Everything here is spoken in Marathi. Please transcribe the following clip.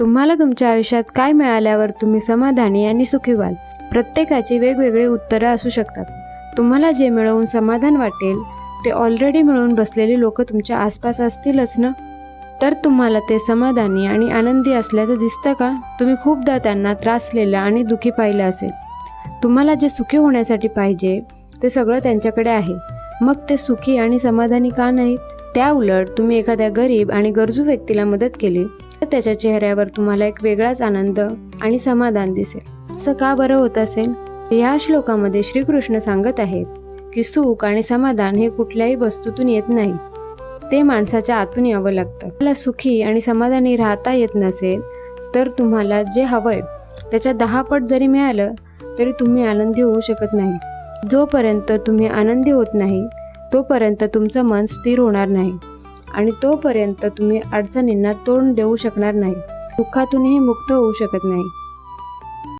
तुम्हाला तुमच्या आयुष्यात काय मिळाल्यावर तुम्ही समाधानी आणि सुखी व्हाल प्रत्येकाची वेगवेगळी उत्तरं असू शकतात. तुम्हाला जे मिळवून समाधान वाटेल ते ऑलरेडी मिळवून बसलेली लोक तुमच्या आसपास असतीलच ना? तर तुम्हाला ते समाधानी आणि आनंदी असल्याचं दिसतं का? तुम्ही खूपदा त्यांना त्रासलेलं आणि दुखी पाहिलं असेल. तुम्हाला जे सुखी होण्यासाठी पाहिजे ते सगळं त्यांच्याकडे आहे. मग ते सुखी आणि समाधानी का नाहीत? त्याउलट तुम्ही एखाद्या गरीब आणि गरजू व्यक्तीला मदत केली तर त्याच्या चेहऱ्यावर तुम्हाला एक वेगळाच आनंद आणि समाधान दिसेल. असं का बरं होत असेल? या श्लोकामध्ये श्रीकृष्ण सांगत आहेत की सुख आणि समाधान हे कुठल्याही वस्तूतून येत नाही. ते माणसाच्या आतून यावं लागतं. मला सुखी आणि समाधानी राहता येत नसेल तर तुम्हाला जे हवंय त्याच्या दहा पट जरी मिळालं तरी तुम्ही आनंदी होऊ शकत नाही. जोपर्यंत तुम्ही आनंदी होत नाही तोपर्यंत तुमचं मन स्थिर होणार नाही आणि तोपर्यंत तुम्ही अडचणींना तोंड देऊ शकणार नाही. दुःखातूनही मुक्त होऊ शकत नाही.